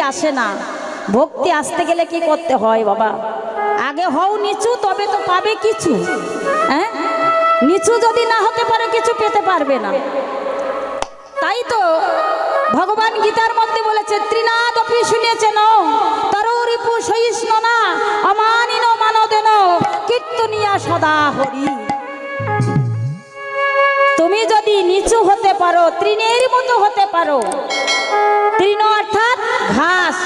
আসে না। ভক্তি আসতে গেলে কি করতে হয় বাবা? আগে হও নিচু, তবে তো পাবে কিছু। হ্যাঁ? নিচু যদি না হতে পারে, কিছু পেতে পারবে না। তাই তো ভগবান গীতার মধ্যে বলেছে ত্রিনাদ অপি শুনেছেন তররিপু সহিষ্ণ না, অমানিন মানদেন, কীর্তনিয়া সদা হরি। তুমি যদি নিচু হতে পারো, তৃণের মতো হতে পারো। তৃণ অর্থাৎ ঘাস,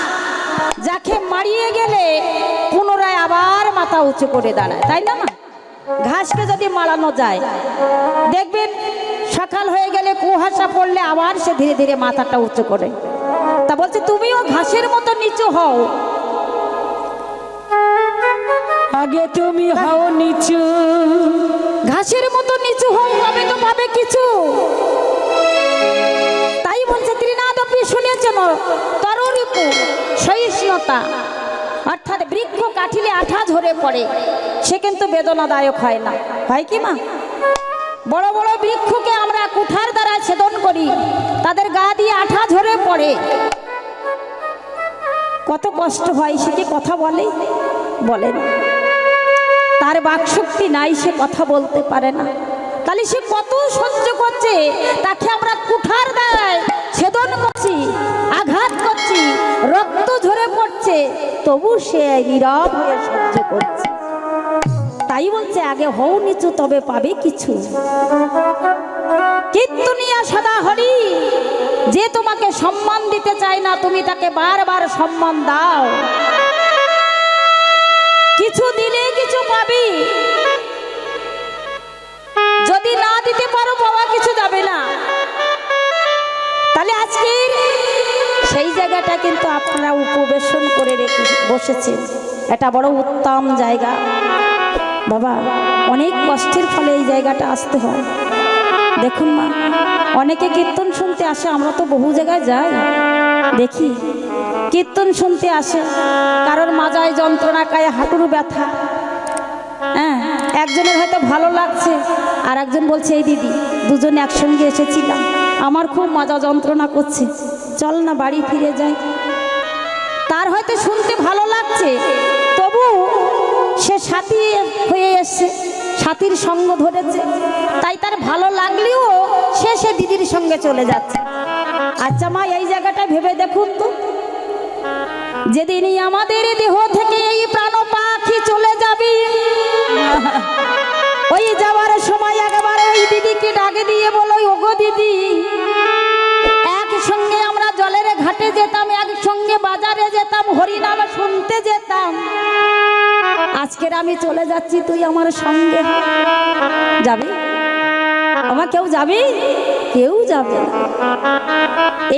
যাকে মারিয়ে গেলে পুনরায় আবার মাথা উঁচু করে দাঁড়ায়, তাই না ঘাসকে যদি মারানো যায়, দেখবেন সকাল হয়ে গেলে কুহাসা পড়লে আবার সে ধীরে ধীরে মাথাটা উঁচু করে। তা বলছে, তুমিও ঘাসের মতো নিচু হও। আগে তুমি হও নিচু ঘাসের মতো নিচু হও তবে তো পাবে কিছু? তাই বলছে ত্রিনাদপি শুনেছেন তররিপু সহিষ্ণুতা। অর্থাৎ বৃক্ষ কাঠিলে আঠা ঝরে পড়ে, সে কিন্তু বেদনাদায়ক হয় না। হয় কি মা? বড় বড় বৃক্ষকে আমরা কুঠার দ্বারা ছেদন করি, তাদের গা দিয়ে আঠা ঝরে পড়ে। কত কষ্ট হয়, সে কি কথা বলে? বলেন। তার বাকশক্তি নাই, সে কথা বলতে পারে না। তাহলে সে কত সহ্য করছে? তাকে আমরা কুঠার দেয়, ছেদন করছি, আঘাত করছি, রক্ত ঝরে পড়ছে, তবু সে নীরব হয়ে সহ্য করছে। তাই বলছে, আগে হও নিচু, তবে পাবে কিছু। কীর্তনিয়া সদা হরি যে তোমাকে সম্মান দিতে চায় না, তুমি তাকে বারবার সম্মান দাও। কিছু দিলে কিছু পাবি। যদি না দিতে পারো, পাওয়া কিছু যাবে না। তাহলে আজকে সেই জায়গাটা কিন্তু আপনারা উপবেশন করে রেখে বসেছেন। এটা বড় উত্তম জায়গা। বাবা, অনেক কষ্টের ফলে এই জায়গাটা আসতে হয়। দেখুন মা, অনেকে কীর্তন শুনতে আসে, আমরা তো বহু জায়গায় যাই। দেখি কীর্তন শুনতে আসে। কারোর মাজায় যন্ত্রণা কায়ে হাঁটুর ব্যথা। হ্যাঁ একজনের হয়তো ভালো লাগছে, আর একজন বলছে, এই দিদি, দুজনে একসঙ্গে এসেছিলাম। আমার খুব মাজা যন্ত্রণা করছে। চল না বাড়ি ফিরে যাই। তার হয়তো শুনতে ভালো লাগছে, তবু সে সাথী হয়ে এসছে, সাথীর সঙ্গ ধরেছে। তাই তার ভালো লাগলেও সে সে দিদির সঙ্গে চলে যাচ্ছে। আচ্ছা মা, এই জায়গাটা ভেবে দেখুন তো। যেদিনই আমাদের দেহ থেকে এই প্রাণ পাখি চলে যাবে, ওই যাওয়ার সময় একবার ওই দিদিকে ডাকে দিয়ে বলো, ওগো দিদি, একসঙ্গে আমরা জলের ঘাটে যেতাম, একসঙ্গে বাজারে যেতাম, হরিনাম শুনতে যেতাম। আজকের আমি চলে যাচ্ছি, তুই আমার সঙ্গে যাবি? আমার কেউ যাবি? কেউ যাবে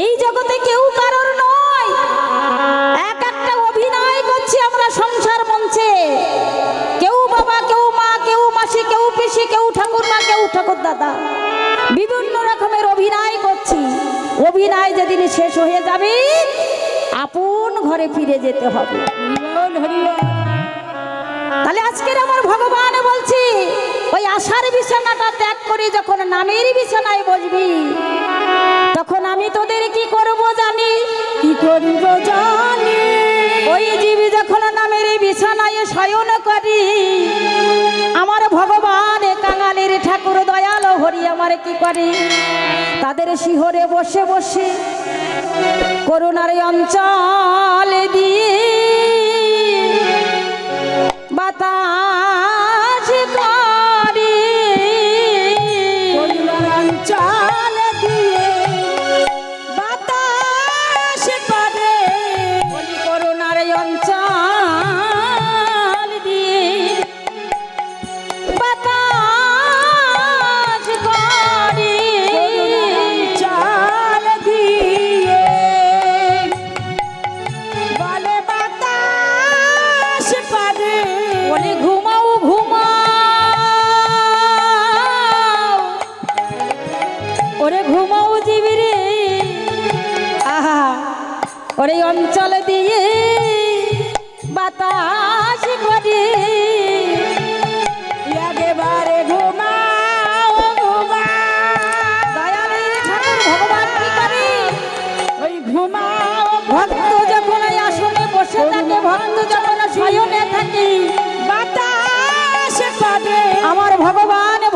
এই জগতে কেউ ঠাকুরমা কেউ ঠাকুর দাদা। বিভিন্ন রকমের অভিনয় করছি। অভিনয় যেদিন শেষ হয়ে যাবে আপন ঘরে ফিরে যেতে হবে। তাহলে আজকের আমার ভগবান বলছি ওই আশার বিছানাটা ত্যাগ করে যখন নামের বিছানায় বসবি তখন আমি তোদের কি করব জানি? কি করিব জানি? ওই জীবী যখন নামের বিছানায় শয়ন হরি আমার কি করে? তাদের শিহরে বসে বসে করুণার অঞ্চল দিয়ে ওরে অঞ্চল দিয়ে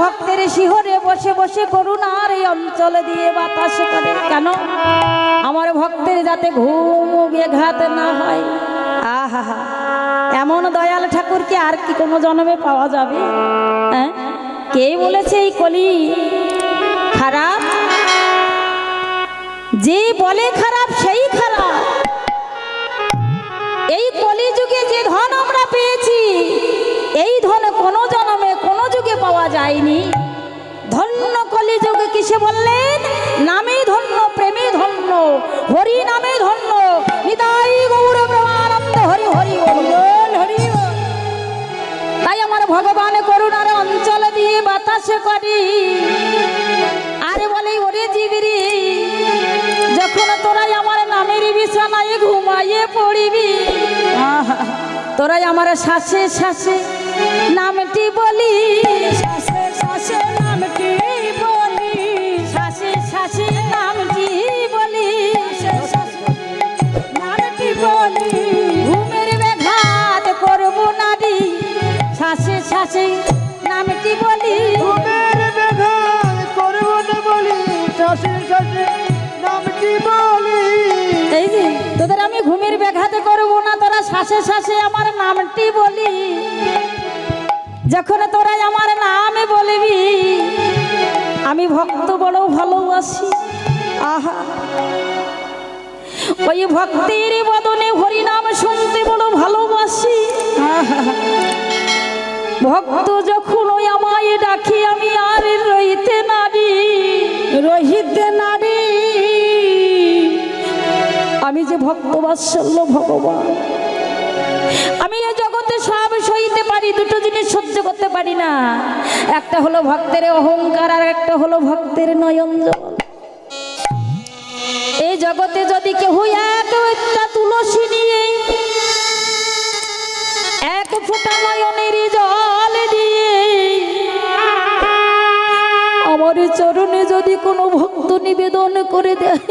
ভক্তের শিহরে বসে বসে করুণার এই অঞ্চল দিয়ে বাতাস করে কেন? আমার ভক্তের যাতে ঘুম বেঘাত না হয়। আহা, এমন দয়াল ঠাকুরকে আর কি কোনো জন্মে পাওয়া যাবে? হ্যাঁ? কে বলেছে এই কলি? খারাপ? যে বলে খারাপ, সেই খারাপ। এই কলিযুগে যে ধন আমরা পেয়েছি, এই ধন কোনো পাওয়া যায়নি। ধন্য কলিযুগে কিসে বললেন? নামে ধন্য, প্রেমে ধন্য, হরি নামে ধন্য, নিতাই গৌর ব্রহ্মানন্দ, হরি হরি হরি। তাই আমার ভগবান করুণার অঞ্চল দিয়ে বাতাসে করি। আরে বলে, ওরে জিগরি, যখন তোরাই আমার নামের বিছানায় ঘুমাইয়ে পড়িবি তোরাই আমার শ্বাসে শ্বাসে নামটি বলি এই যে তোদের আমি ঘুমের ব্যাঘাতে করব না তোরা শ্বাসে শ্বাসে আমার নামটি বলি। যখন তোরা আমার নামে বলবি আমি ভক্ত বড় ভালোবাসি। আহা। ওই ভক্তির বদনে হরিনাম শুনতে বড় ভালোবাসি। ভক্ত যখন ওই আমায় ডাকি আমি আর আমি যে ভক্তবাৎসল্য ভগবান। আমি এই জগতে সব সইতে পারি, দুটো জিনিস সহ্য করতে পারি না। একটা হলো ভক্তের অহংকার, আর একটা হলো ভক্তের নয়ন এই জগতে যদি কেউ এক একটা তুলসী নিয়ে এক ফোঁটা নয়নের জল দিয়ে, আমার চরণে যদি কোনো ভক্ত নিবেদন করে দেয়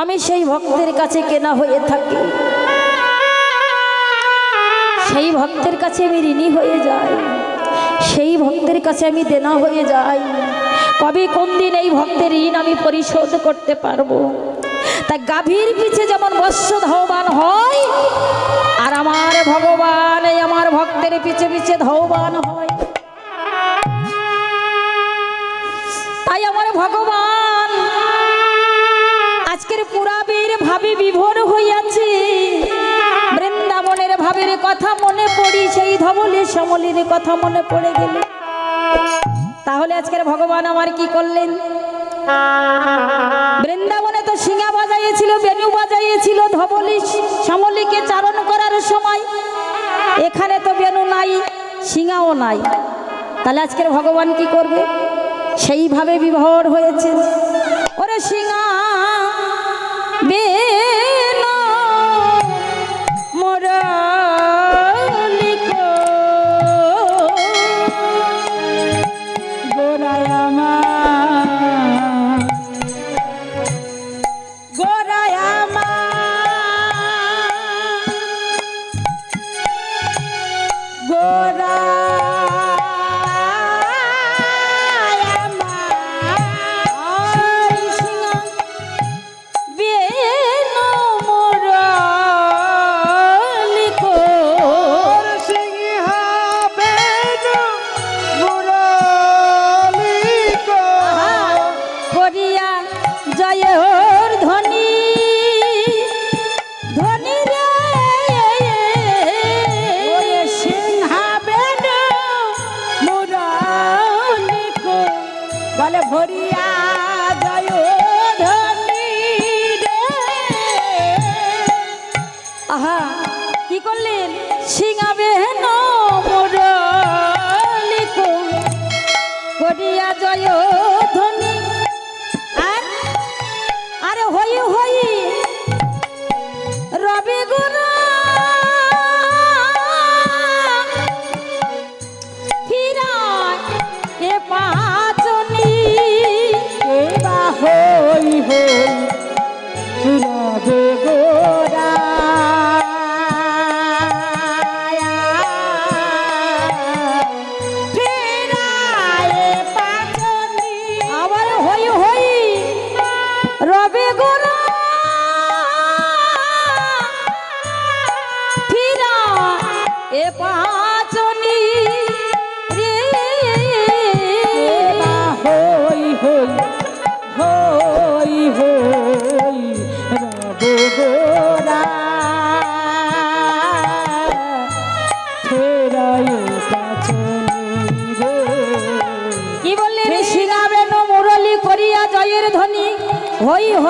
আমি সেই ভক্তের কাছে কেনা হয়ে থাকি। সেই ভক্তের কাছে আমি ঋণী হয়ে যাই। সেই ভক্তের কাছে আমি দেনা হয়ে যাই। কবে কোন দিন এই ভক্তের ঋণ আমি পরিশোধ করতে পারব? তা গাভীর পিছে যেমন বৎস ধাবমান হয়, আর আমার ভগবান এই আমার ভক্তের পিছে পিছে ধাবমান হয়। তাই আমার ভগবান আজকের পুরাবীর ভাবে বিভোর হইয়াছে। বৃন্দাবনের ভাবের কথা মনে পড়ি, সেই ধবলে সমলের কথা মনে পড়ে গেল। তাহলে আজকের ভগবান আমার কি করলেন? বৃন্দাবনে তো সিঙ্গা বাজাইয়েছিল বেনু বাজাইয়েছিল, ধবলি সমলিকে চারণ করার সময়। এখানে তো বেনু নাই সিঙ্গাও নাই। তাহলে আজকের ভগবান কি করবে? সেইভাবে বিভোর হয়েছে। ওরে সিঙ্গা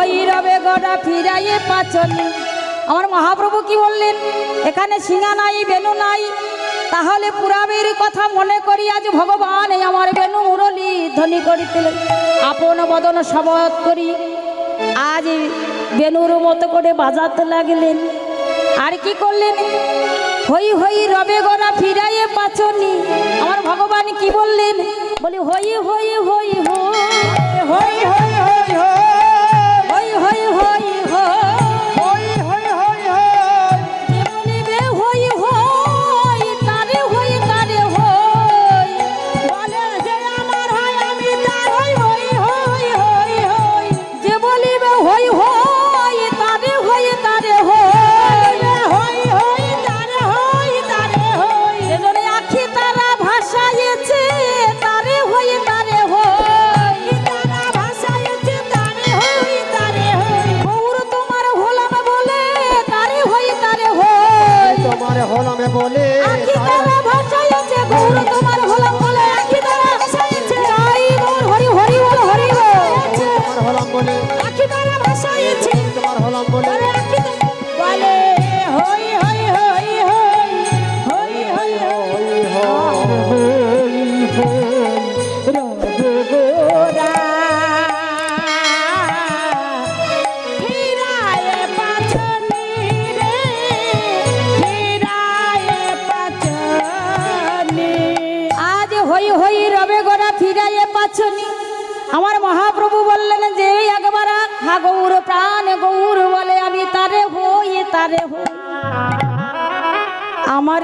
হই হই রবে গড়া ফিরাইয়ে পাচনি আমার মহাপ্রভু কি বললেন? এখানে সিঙা নাই, বেনু নাই। তাহলে পুরাবের কথা মনে করি আজ ভগবান এই আমার বেনু মুরলি ধ্বনি করিতেলেন আপন বদন শবত করি। আজ বেনুর মতো করে বাজাতে লাগলেন। আর কি করলেন? হই হই রবে গড়া ফিরাইয়ে পাচনি আমার ভগবান কি বললেন? বলি, হই হই হই হই হই হই হই হই।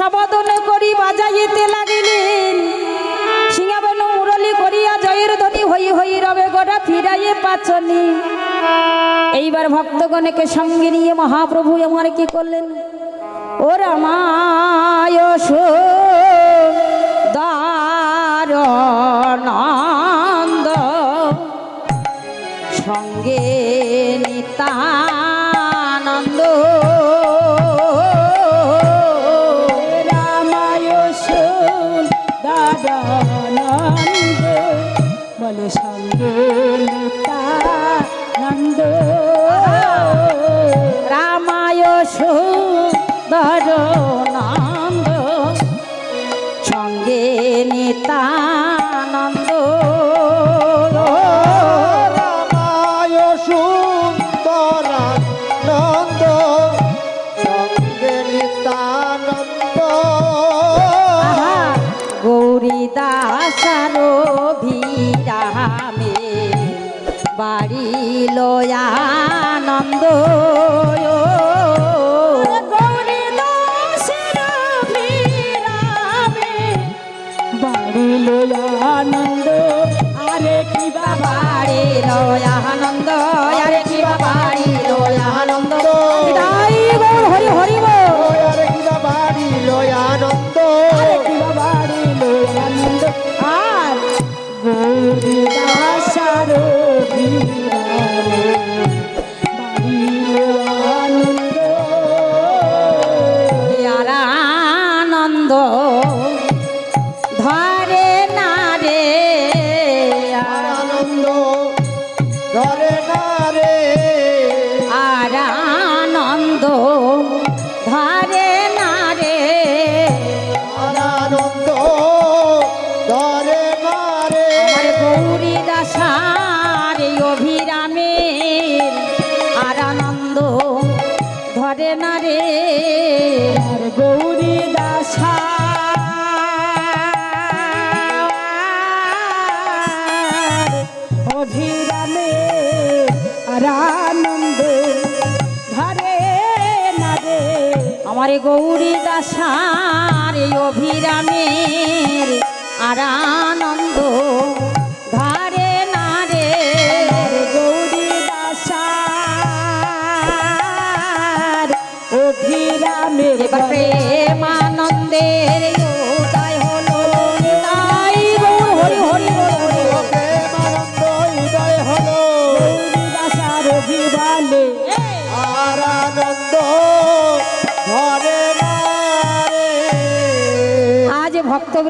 সবদন করি বাজাইতে লাগিলেন। সিংহাবেন মুরলি করিয়া জয়ের ধ্বনি হই হই রবে গোটা ফিরাইয়ে পাচনি। এইবার ভক্তগণকে সঙ্গে নিয়ে মহাপ্রভু আমার কি করলেন? ও রামায় দারনন্দ সঙ্গে নাম সঙ্গে নেতা গৌরী দাসার অভিরামের আর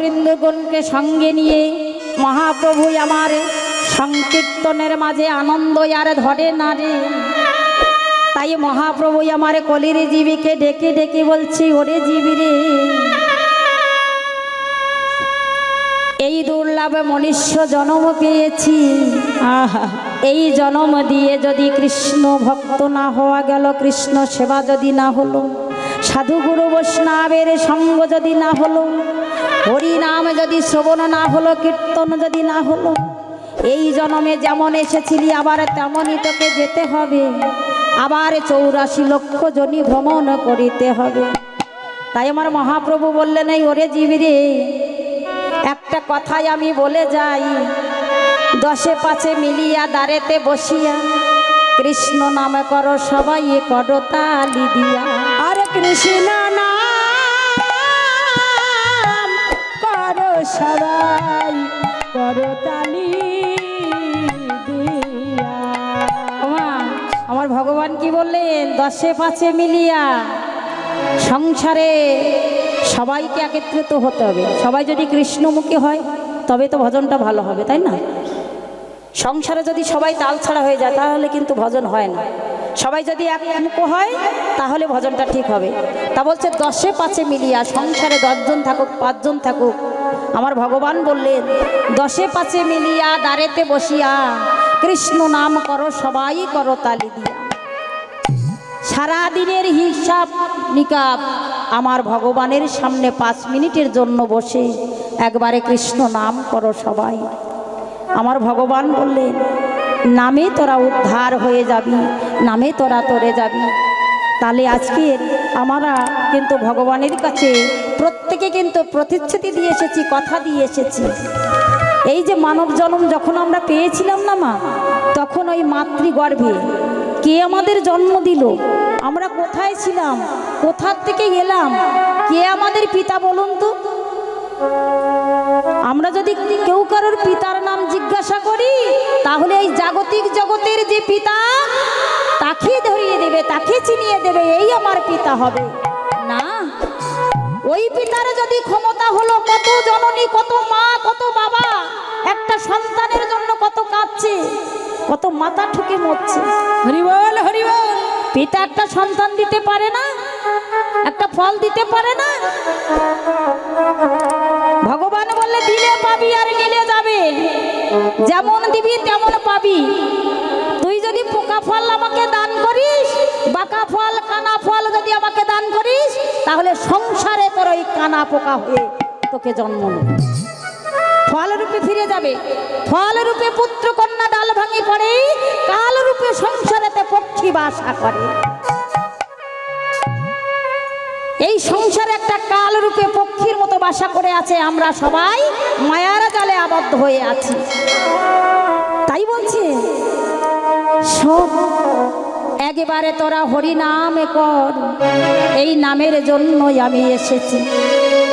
ভক্তবৃন্দগণকে সঙ্গে নিয়ে মহাপ্রভু আমার সংকীর্তনের মাঝে আনন্দ আর ধরে না রে। তাই মহাপ্রভু আমার কলির জীবীকে ডেকে ডেকে বলছি ওরে জীবী রে এই দুর্লভ মনুষ্য জন্ম পেয়েছি। আহা। এই জন্ম দিয়ে যদি কৃষ্ণ ভক্ত না হওয়া গেল কৃষ্ণ সেবা যদি না হলো সাধু গুরু বৈষ্ণবের সঙ্গ যদি না হলো হরি নাম যদি শ্রবণ না হলো, কীর্তন যদি না হলো, এই জন্মে যেমন এসেছিলি, আবার তেমনই তোকে যেতে হবে। আবার চৌরাশি লক্ষ জনি ভ্রমণ করিতে হবে। তাই আমার মহাপ্রভু বললেন, এই ওরে জীবিরে একটা কথাই আমি বলে যাই। দশে পাঁচে মিলিয়া দাঁড়েতে বসিয়া কৃষ্ণ নামে করো সবাই করো তালি দিয়া। আমার ভগবান কি বললেন? দশে পাঁচে মিলিয়া সংসারে সবাইকে একত্রিত হতে হবে। সবাই যদি কৃষ্ণমুখী হয়, তবে তো ভজনটা ভালো হবে, তাই না? সংসারে যদি সবাই তাল ছাড়া হয়ে যায়, তাহলে কিন্তু ভজন হয় না। সবাই যদি এক একমুখ হয়, তাহলে ভজনটা ঠিক হবে। তা বলছে, দশে পাঁচে মিলিয়া, সংসারে দশজন থাকুক, পাঁচজন থাকুক। আমার ভগবান বললেন, দশে পাঁচে মিলিয়া দাঁড়েতে বসিয়া, কৃষ্ণ নাম করো, সবাই করো তালি দিয়া। সারা দিনের হিসাব নিকাব, আমার ভগবানের সামনে পাঁচ মিনিটের জন্য বসে, একবারে কৃষ্ণ নাম করো সবাই। আমার ভগবান বললেন নামে তোরা উদ্ধার হয়ে যাবি, নামে তোরা তরে যাবি। তাহলে আজকে আমরা কিন্তু ভগবানের কাছে প্রত্যেকে কিন্তু প্রতিশ্রুতি দিয়ে এসেছি, কথা দিয়ে এসেছি। এই যে মানব জন্ম যখন আমরা পেয়েছিলাম না মা, তখন ওই মাতৃগর্ভে কে আমাদের জন্ম দিল? আমরা কোথায় ছিলাম? কোথার থেকে এলাম? কে আমাদের পিতা বলুন তো? আমরা যদি কেউ কারোর পিতার জাগতিক জগতের যে পিতা তাকে ধরিয়ে দেবে তাকে চিনিয়ে দেবে এই আমার পিতা হবে। না ওই পিতার যদি ক্ষমতা হলো কত জননী কত মা কত বাবা একটা সন্তানের জন্য কত কাঁদছে কত মাথা ঠুকে মরছে। হরিবল হরিবল। পিতা একটা সন্তান দিতে পারে না একটা ফল দিতে পারে না। পাবি? তুই যদি পোকা ফল আমাকে দান করিস, বাঁকা ফল, কানা ফল যদি আমাকে দান করিস, তাহলে সংসারে তোর ওই কানা পোকা হয়ে তোকে জন্ম নেবে। ফল রূপে ফিরে যাবে। ফল রূপে পুত্র কন্যা ডাল ভাঙি পড়ে কাল রূপে সংসারেতে পক্ষী বাসা করে। এই সংসারে একটা কাল রূপে পক্ষীর মতো বাসা করে আছে আমরা সবাই। মায়ার জালে আবদ্ধ হয়ে আছি। তাই বলছে? সব একেবারে তোরা হরি নাম কর। এই নামের জন্যই আমি এসেছি।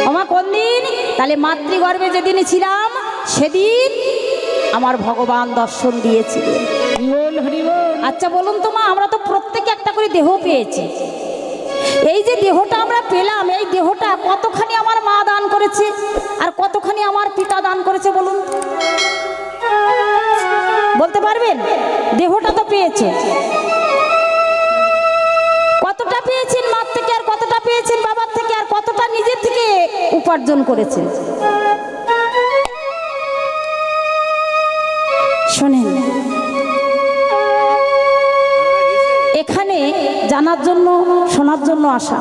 আমার কোন দিন? তাহলে মাতৃগর্ভে যেদিন ছিলাম সেদিন আমার ভগবান দর্শন দিয়েছিলেন। আচ্ছা বলুন তো মা আমরা তো প্রত্যেকে একটা করে দেহ পেয়েছি। এই যে দেহটা আমরা পেলাম এই দেহটা কতখানি আমার মা দান করেছে আর কতখানি আমার পিতা দান করেছে বলুন বলতে পারবেন? দেহটা তো পেয়েছে। কতটা পেয়েছেন মার থেকে আর কতটা পেয়েছেন বাবার থেকে আর কতটা নিজের থেকে উপার্জন করেছেন? শোনেন। এখানে জানার জন্য, শোনার জন্য আসা।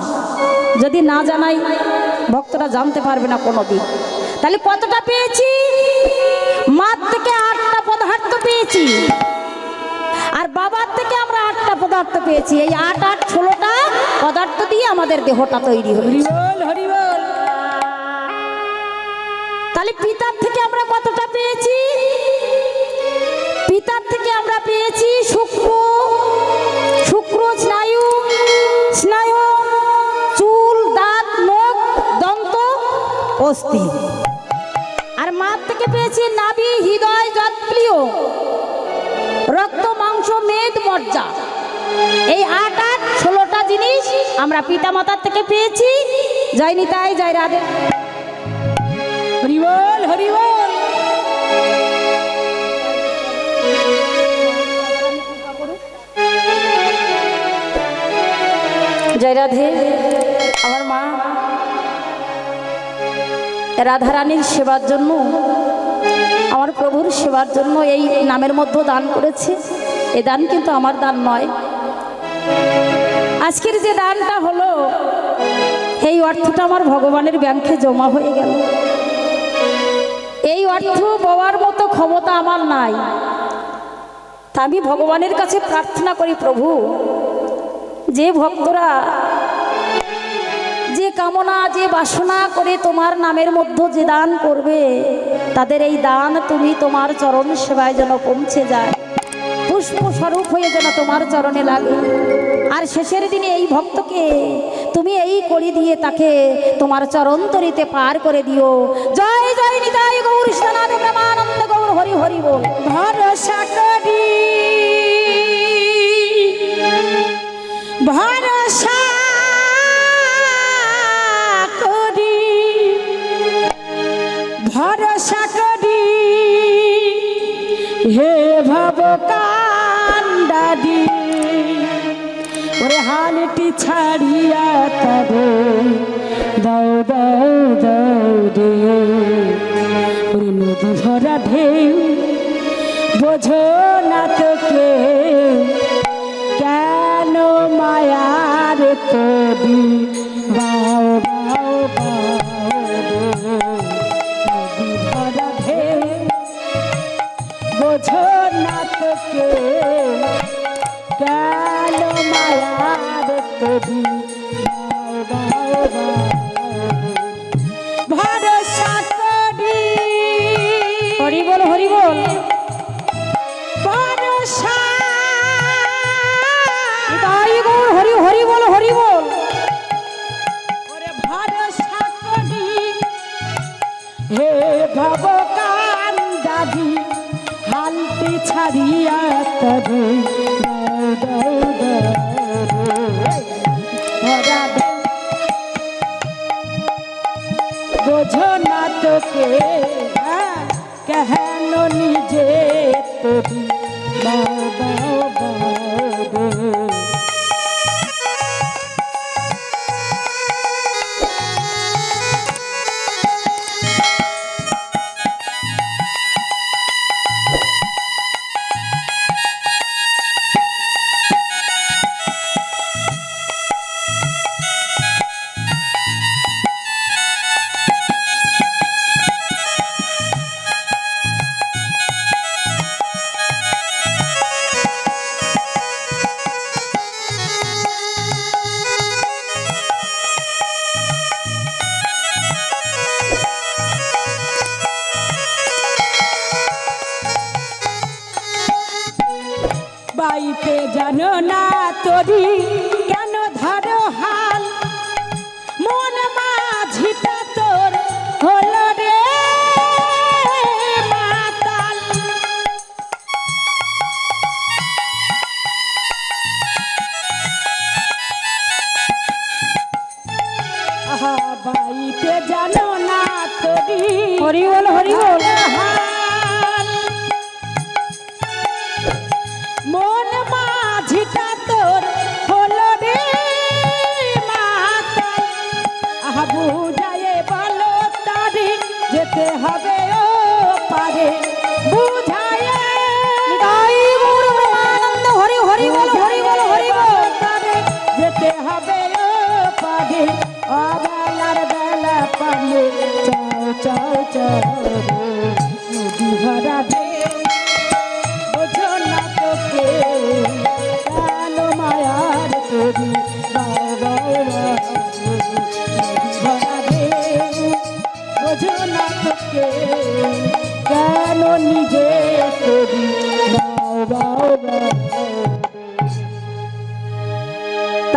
যদি না জানাই, ভক্তরা জানতে পারবে না কোনো দিন তাহলে কতটা পেয়েছি? মার থেকে পেয়েছি। আর বাবার থেকে আমরা আটটা পদার্থ পেয়েছি। এই আট আট ষোলোটা পদার্থ দিয়ে আমাদের দেহটা তৈরি হয়েছে। তাহলে পিতার থেকে আমরা কতটা পেয়েছি? পিতার থেকে আমরা পেয়েছি শুক্র শুক্র স্নায়ু স্নায়ু চুল দাঁত মুখ দন্ত অস্থি। পেয়েছি নাভি হৃদয় যৎপ্রিয় রক্ত মাংস মেদ মজ্জা। এই আট আট ষোলোটা জিনিস আমরা পিতামাতার থেকে পেয়েছি। জয় নিতাই জয় রাধে। হরিবল হরিবল। জয় রাধে। আমার মা রাধারানীর সেবার জন্য আমার প্রভুর সেবার জন্য এই নামের মধ্যে দান করেছে। এ দান কিন্তু আমার দান নয়। আজকের যে দানটা হলো, এই অর্থটা আমার ভগবানের ব্যাংকে জমা হয়ে গেল। এই অর্থ পাওয়ার মতো ক্ষমতা আমার নাই। তা আমি ভগবানের কাছে প্রার্থনা করি, প্রভু, যে ভক্তরা কামনা যে বাসনা করে তোমার নামের মধ্যে যে দান করবে, তাদের এই দান তুমি তোমার চরণ সেবায় যেন পৌঁছে যায়। পুষ্প স্বরূপ হয়ে যেন তোমার চরণে লাগে। আর শেষের দিনে এই ভক্তকে তুমি এই করি দিয়ে তাকে তোমার চরণ তরিতে পার করে দিও। জয় জয় নিতাই গৌর সনাদ গৌর হরি হরি বল। ভরসা করি ভরসা কান্ডারি ওরে হালটি ছাড়িয়া তবে দাও দাও দাও রে ওরে নদী ভরা ঢেউ, বোঝো না তোকে, কেন মায়ার তবি হরি বল হরি বল।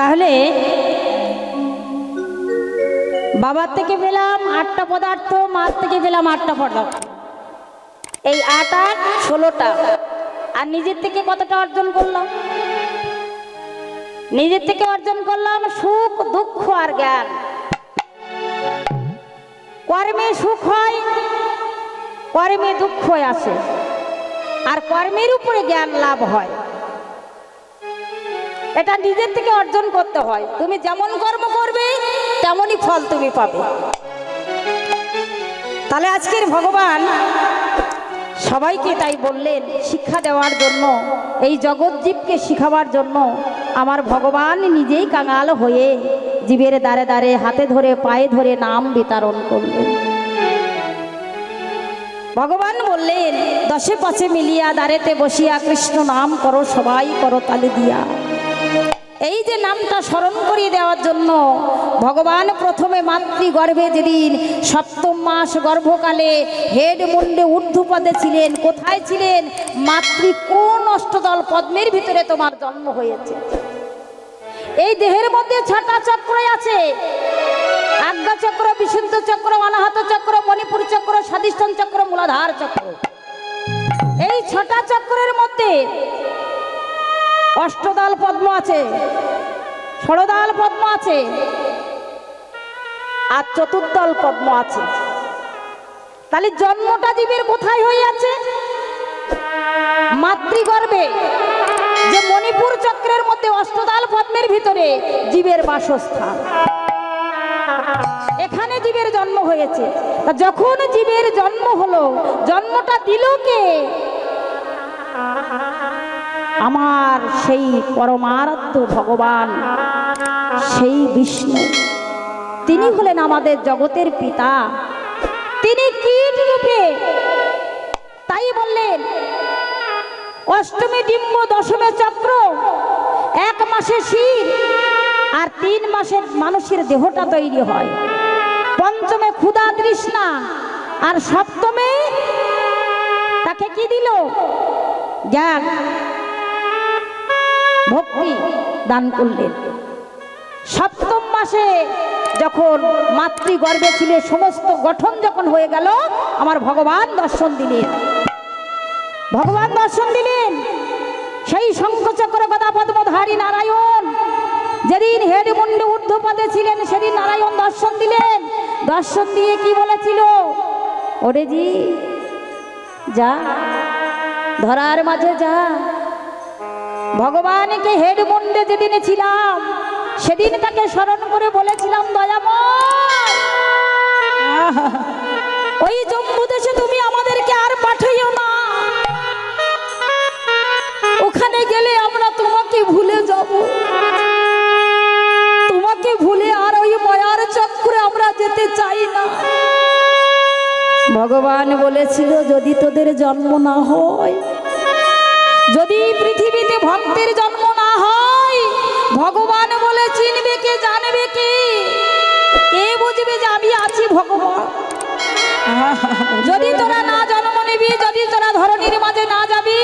তাহলে বাবার থেকে পেলাম আটটা পদার্থ, মার থেকে পেলাম আটটা পদার্থ। এই আট আট ষোলোটা। আর নিজের থেকে কতটা অর্জন করলাম? নিজের থেকে অর্জন করলাম সুখ, দুঃখ আর জ্ঞান। কর্মে সুখ হয়, কর্মে দুঃখ আসে। আর কর্মের উপরে জ্ঞান লাভ হয়। এটা নিজের থেকে অর্জন করতে হয়। তুমি যেমন কর্ম করবে, তেমনই ফল তুমি পাবে। তাহলে আজকের ভগবান সবাইকে তাই বললেন, শিক্ষা দেওয়ার জন্য, এই জগৎজীবকে শিখাবার জন্য আমার ভগবান নিজেই কাঙাল হয়ে জীবের দ্বারে দ্বারে, হাতে ধরে, পায়ে ধরে নাম বিতরণ করলেন। ভগবান বললেন, দশে পাশে মিলিয়া দাঁড়েতে বসিয়া কৃষ্ণ নাম করো, সবাই করো তালি দিয়া। এই যে নামটা স্মরণ করিয়ে দেওয়ার জন্য ভগবান প্রথমে মাতৃগর্ভে যেদিন সপ্তম মাস গর্ভকালে হেড মুন্ডে ঊর্ধ্বপদে ছিলেন, কোথায় ছিলেন? মাতৃ কোন অষ্টদল পদ্মের ভিতরে তোমার জন্ম হয়েছে। এই দেহের মধ্যে ছটা চক্র আছে। আজ্ঞা চক্র, বিশুদ্ধ চক্র, অনাহত চক্র, মণিপুর চক্র, স্বাধিষ্ঠান চক্র, মূলাধার চক্র। এই ছটা চক্রের মধ্যে অষ্টদল পদ্ম আছে। ষড়দল পদ্ম আছে। আর চতুর্দল পদ্ম আছে। তাহলে জন্মটা জীবের কোথায় আছে মাতৃগর্ভে। যে মণিপুর চক্রের মধ্যে অষ্টদল পদ্মের ভিতরে জীবের বাসস্থান। এখানে জীবের জন্ম হয়েছে। যখন জীবের জন্ম হলো, জন্মটা দিল কে? আমার সেই পরমারাধ্য ভগবান, সেই বিষ্ণু। তিনি হলেন আমাদের জগতের পিতা। তিনি কীট রূপে? তাই বললেন, অষ্টমী ডিম্ব দশমে চক্র, এক মাসে শির আর তিন মাসের মানুষের দেহটা তৈরি হয়। পঞ্চমে ক্ষুধা তৃষ্ণা আর সপ্তমে তাকে কি দিল? জ্ঞান। ভক্তি দান করলেন। সপ্তম মাসে যখন মাতৃগর্ভে ছিলে, সমস্ত গঠন যখন হয়ে গেল, আমার ভগবান দর্শন দিলেন। ভগবান দর্শন দিলেন। সেই শঙ্খচক্র গদা পদ্মধারী নারায়ণ, যেদিন হেড মুন্ডে ঊর্ধ্বপদে ছিলেন, সেদিন নারায়ণ দর্শন দিলেন। দর্শন দিয়ে কি বলেছিল? ওরে জি, যা, ধরার মাঝে যা ভগবানকে হেড মুন্ডে যেদিন ছিলাম, সেদিন তাকে স্মরণ করে বলেছিলাম দয়াময় ওই জম্মু দেশে তুমি আমাদেরকে আর পাঠাইও না। ওখানে গেলে আমরা তোমাকে ভুলে যাব। তোমাকে ভুলে আর ওই মায়ার চক্রে আমরা যেতে চাই না। ভগবান বলেছিল, যদি তোদের জন্ম না হয়, যদি পৃথিবীতে ভক্তের জন্ম না হয়। ভগবান বলে চিনবে কে, জানবে কে? কে বুঝবে যে আমি আছি ভগবান? যদি তোরা না জন্ম নিবি, যদি তোরা ধরনীর মাঝে না যাবি